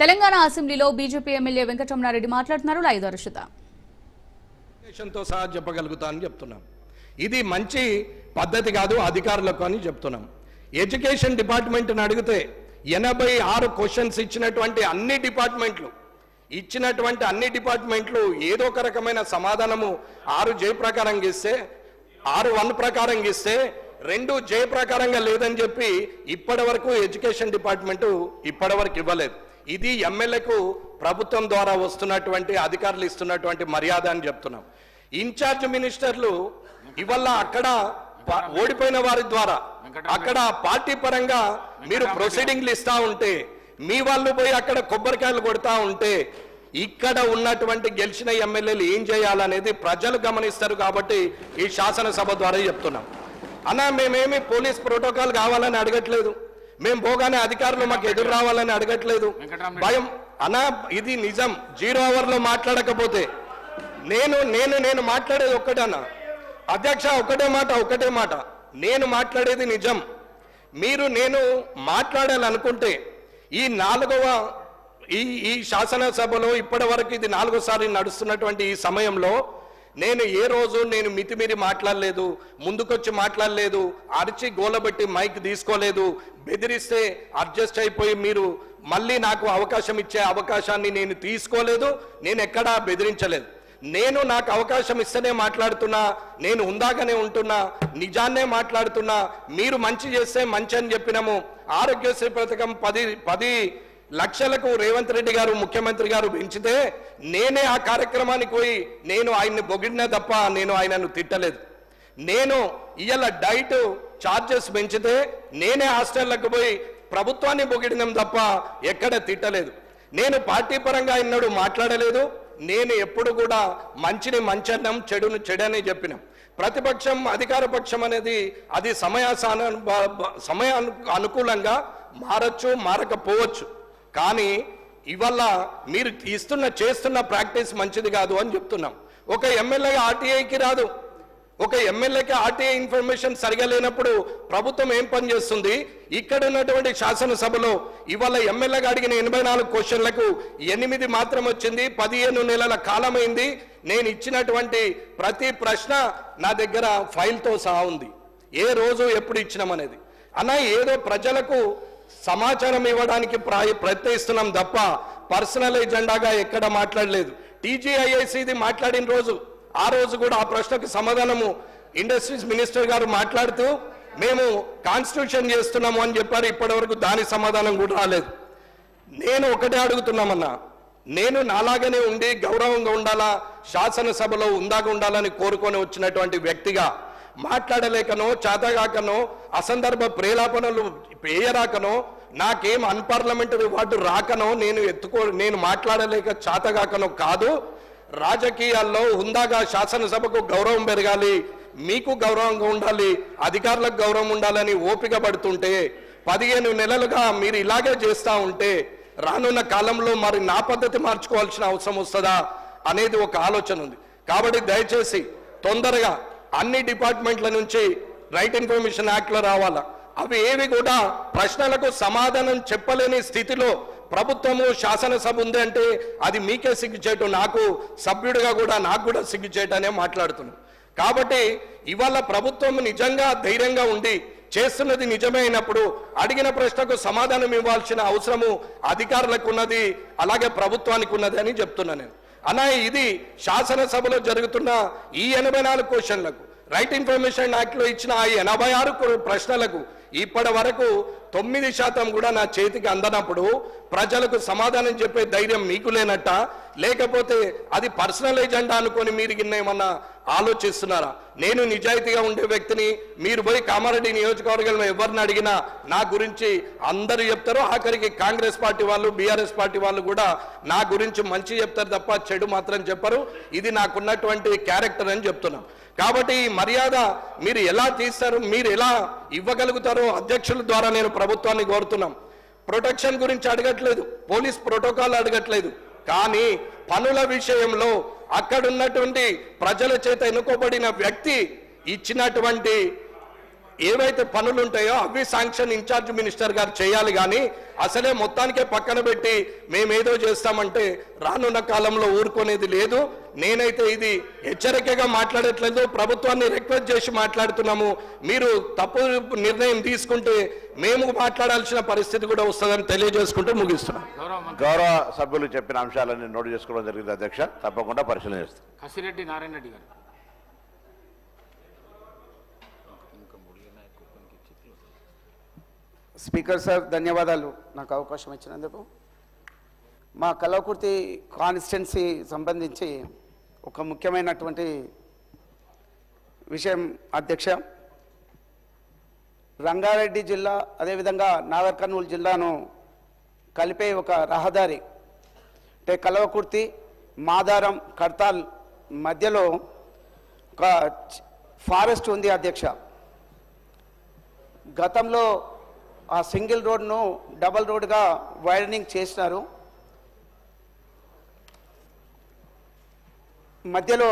తెలంగాణ అసెంబ్లీలో BJP MLA Venkataramana Reddy మాట్లాడుతున్నారు. Live అరుషిత సహా చెప్పగలుగుతా అని చెప్తున్నాం. ఇది మంచి పద్ధతి కాదు అధికారులకు అని చెప్తున్నాం. ఎడ్యుకేషన్ డిపార్ట్మెంట్ని అడిగితే ఎనభై ఆరు క్వశ్చన్స్ ఇచ్చినటువంటి అన్ని డిపార్ట్మెంట్లు ఇచ్చినటువంటి అన్ని డిపార్ట్మెంట్లు ఏదో ఒక రకమైన సమాధానము ఆరు జే ప్రకారం ఇస్తే ఆరు వన్ ప్రకారం ఇస్తే రెండు జే ప్రకారంగా లేదని చెప్పి ఇప్పటి వరకు ఎడ్యుకేషన్ డిపార్ట్మెంటు ఇప్పటి వరకు ఇవ్వలేదు. ఇది ఎమ్మెల్యేకు ప్రభుత్వం ద్వారా వస్తున్నటువంటి అధికారులు ఇస్తున్నటువంటి మర్యాద అని చెప్తున్నాం. ఇన్ఛార్జ్ మినిస్టర్లు ఇవల్ల అక్కడ ఓడిపోయిన వారి ద్వారా అక్కడ పార్టీ పరంగా మీరు ప్రొసీడింగ్లు ఇస్తా ఉంటే మీ వాళ్ళు పోయి అక్కడ కొబ్బరికాయలు కొడతా ఉంటే ఇక్కడ ఉన్నటువంటి గెలిచిన ఎమ్మెల్యేలు ఏం చేయాలనేది ప్రజలు గమనిస్తారు కాబట్టి ఈ శాసనసభ ద్వారా చెప్తున్నాం. అన్న మేమేమి పోలీస్ ప్రోటోకాల్ కావాలని అడగట్లేదు. మేము పోగానే అధికారులు మాకు ఎదురు రావాలని అడగట్లేదు. భయం. అన్న ఇది నిజం. జీరో అవర్లో మాట్లాడకపోతే నేను నేను నేను మాట్లాడేది ఒక్కటన్నా అధ్యక్ష ఒకటే మాట ఒకటే మాట. నేను మాట్లాడేది నిజం. మీరు నేను మాట్లాడాలనుకుంటే ఈ నాలుగవ ఈ ఈ శాసనసభలో ఇప్పటి వరకు ఇది నాలుగోసారి నడుస్తున్నటువంటి ఈ సమయంలో నేను ఏ రోజు నేను మితిమీరి మాట్లాడలేదు ముందుకొచ్చి మాట్లాడలేదు అరిచి గోలబెట్టి మైక్ తీసుకోలేదు బెదిరిస్తే అడ్జస్ట్ అయిపోయి మీరు మళ్ళీ నాకు అవకాశం ఇచ్చే అవకాశాన్ని నేను తీసుకోలేదు నేను ఎక్కడా బెదిరించలేదు. నేను నాకు అవకాశం ఇస్తేనే మాట్లాడుతున్నా నేను ఉందాగానే ఉంటున్నా నిజాన్నే మాట్లాడుతున్నా మీరు మంచి చేస్తే మంచి అని చెప్పినాము. ఆరోగ్యశ్రీ పథకం పది పది లక్షలకు రేవంత్ రెడ్డి గారు ముఖ్యమంత్రి గారు పెంచితే నేనే ఆ కార్యక్రమానికి పోయి నేను ఆయన్ని పొగిడినా తప్ప నేను ఆయనను తిట్టలేదు. నేను ఇవాళ డైట్ ఛార్జెస్ పెంచితే నేనే హాస్టళ్ళకు పోయి ప్రభుత్వాన్ని పొగిడినాం తప్ప ఎక్కడ తిట్టలేదు. నేను పార్టీ పరంగా ఎన్నడూ మాట్లాడలేదు. నేను ఎప్పుడు కూడా మంచిని మంచన్నం చెడును చెడని చెప్పినాం. ప్రతిపక్షం అధికార పక్షం అనేది అది సమయాసాన సమయ అనుకూలంగా మారచ్చు మారకపోవచ్చు. కానీ ఇవల్ల మీరు ఇస్తున్న చేస్తున్న ప్రాక్టీస్ మంచిది కాదు అని చెప్తున్నాం. ఒక ఎమ్మెల్యే ఆర్టీఐకి రాదు. ఒక ఎమ్మెల్యేకి ఆర్టీఐ ఇన్ఫర్మేషన్ సరిగా లేనప్పుడు ప్రభుత్వం ఏం పని చేస్తుంది? ఇక్కడ ఉన్నటువంటి శాసనసభలో ఇవాళ ఎమ్మెల్యేగా అడిగిన ఎనభై నాలుగు క్వశ్చన్లకు ఎనిమిది మాత్రం వచ్చింది పదిహేను నెలల కాలమైంది. నేను ఇచ్చినటువంటి ప్రతి ప్రశ్న నా దగ్గర ఫైల్తో సహా ఉంది. ఏ రోజు ఎప్పుడు ఇచ్చినామనేది అన్న ఏదో ప్రజలకు సమాచారం ఇవ్వడానికి ప్రా- ప్రయత్నిస్తున్నాం తప్ప పర్సనల్ ఎజెండాగా ఎక్కడ మాట్లాడలేదు. టీజీఐఐసిది మాట్లాడిన రోజు ఆ రోజు కూడా ఆ ప్రశ్నకు సమాధానము ఇండస్ట్రీస్ మినిస్టర్ గారు మాట్లాడుతూ మేము కాన్స్టిట్యూషన్ చేస్తున్నాము అని చెప్పారు ఇప్పటివరకు దాని సమాధానం కూడా రాలేదు. నేను ఒకటే అడుగుతున్నామన్నా నేను నాలాగనే ఉండి గౌరవంగా ఉండాలా శాసనసభలో ఉందాగా ఉండాలని కోరుకొని వచ్చినటువంటి వ్యక్తిగా మాట్లాడలేకనో చేతగాకనో అసందర్భ ప్రేలాపనలు వేయరాకనో నాకేం అన్పార్లమెంటరీ వార్డు రాకనో నేను ఎత్తుకో నేను మాట్లాడలేక చేతగాకనో కాదు. రాజకీయాల్లో హుందాగా శాసనసభకు గౌరవం పెరగాలి మీకు గౌరవంగా ఉండాలి అధికారులకు గౌరవం ఉండాలని ఓపిక పడుతుంటే పదిహేను నెలలుగా మీరు ఇలాగే చేస్తా ఉంటే రానున్న కాలంలో మరి నా పద్ధతి మార్చుకోవాల్సిన అవసరం వస్తుందా అనేది ఒక ఆలోచన ఉంది. కాబట్టి దయచేసి తొందరగా అన్ని డిపార్ట్మెంట్ల నుంచి రైట్ ఇన్ఫర్మేషన్ యాక్ట్లో రావాలా? అవి ఏవి కూడా ప్రశ్నలకు సమాధానం చెప్పలేని స్థితిలో ప్రభుత్వము శాసనసభ ఉంది అంటే అది మీకే సిగ్గుచేటు నాకు సభ్యుడిగా కూడా నాకు కూడా సిగ్గుచేటనే మాట్లాడుతున్నాను కాబట్టి ఇవాళ ప్రభుత్వం నిజంగా ధైర్యంగా ఉండి చేస్తున్నది నిజమే అయినప్పుడు అడిగిన ప్రశ్నకు సమాధానం ఇవ్వాల్సిన అవసరము అధికారులకు ఉన్నది అలాగే ప్రభుత్వానికి ఉన్నది అని చెప్తున్నా నేను. అలా ఇది శాసనసభలో జరుగుతున్న ఈ ఎనభై నాలుగు క్వశ్చన్లకు రైట్ ఇన్ఫర్మేషన్ యాక్ట్లో ఇచ్చిన ఆ ఎనభై ఆరు ప్రశ్నలకు ఇప్పటి వరకు తొమ్మిది శాతం కూడా నా చేతికి అందనప్పుడు ప్రజలకు సమాధానం చెప్పే ధైర్యం మీకు లేనట్ట? లేకపోతే అది పర్సనల్ ఎజెండా అనుకొని మీరు గిన్న ఏమన్నా ఆలోచిస్తున్నారా? నేను నిజాయితీగా ఉండే వ్యక్తిని మీరు పోయి కామారెడ్డి నియోజకవర్గంలో ఎవరిని అడిగినా నా గురించి అందరూ చెప్తారు. ఆఖరికి కాంగ్రెస్ పార్టీ వాళ్ళు బీఆర్ఎస్ పార్టీ వాళ్ళు కూడా నా గురించి మంచి చెప్తారు తప్ప చెడు మాత్రం చెప్పరు. ఇది నాకున్నటువంటి క్యారెక్టర్ అని చెప్తున్నాం. కాబట్టి ఈ మర్యాద మీరు ఎలా తీస్తారు మీరు ఎలా ఇవ్వగలుగుతారో అధ్యక్షుల ద్వారా నేను ప్రభుత్వాన్ని కోరుతున్నాం. ప్రొటెక్షన్ గురించి అడగట్లేదు పోలీస్ ప్రోటోకాల్ అడగట్లేదు. కానీ పనుల విషయంలో అక్కడున్నటువంటి ప్రజల చేత ఎన్నుకోబడిన వ్యక్తి ఇచ్చినటువంటి ఏవైతే పనులు ఉంటాయో అవి శాంక్షన్ ఇన్ఛార్జ్ మినిస్టర్ గారు చేయాలి కానీ అసలే మొత్తానికే పక్కన పెట్టి మేమేదో చేస్తామంటే రానున్న కాలంలో ఊరుకునేది లేదు. నేనైతే ఇది హెచ్చరికగా మాట్లాడట్లేదు. ప్రభుత్వాన్ని రిక్వెస్ట్ చేసి మాట్లాడుతున్నాము. మీరు తప్పు నిర్ణయం తీసుకుంటే మేము మాట్లాడాల్సిన పరిస్థితి కూడా వస్తుందని తెలియజేసుకుంటూ ముగిస్తున్నాం. గౌరవ సభ్యులు చెప్పిన అంశాలన్నీ నోటు చేసుకోవడం జరిగింది అధ్యక్ష. తప్పకుండా పరిశీలన చేస్తాం. కసిరెడ్డి నారాయణ రెడ్డి గారు. స్పీకర్ సార్ ధన్యవాదాలు. నాకు అవకాశం ఇచ్చినందుకు. మా కలవకుర్తి కాన్స్టిట్యున్సీ సంబంధించి ఒక ముఖ్యమైనటువంటి విషయం అధ్యక్ష. రంగారెడ్డి జిల్లా అదేవిధంగా నాగర్ కర్నూలు జిల్లాను కలిపే ఒక రహదారి అంటే కలవకుర్తి మాదారం కడతాల్ మధ్యలో ఒక ఫారెస్ట్ ఉంది అధ్యక్ష. గతంలో ఆ సింగిల్ రోడ్ను డబల్ రోడ్గా వైడనింగ్ చేసినారు. మధ్యలో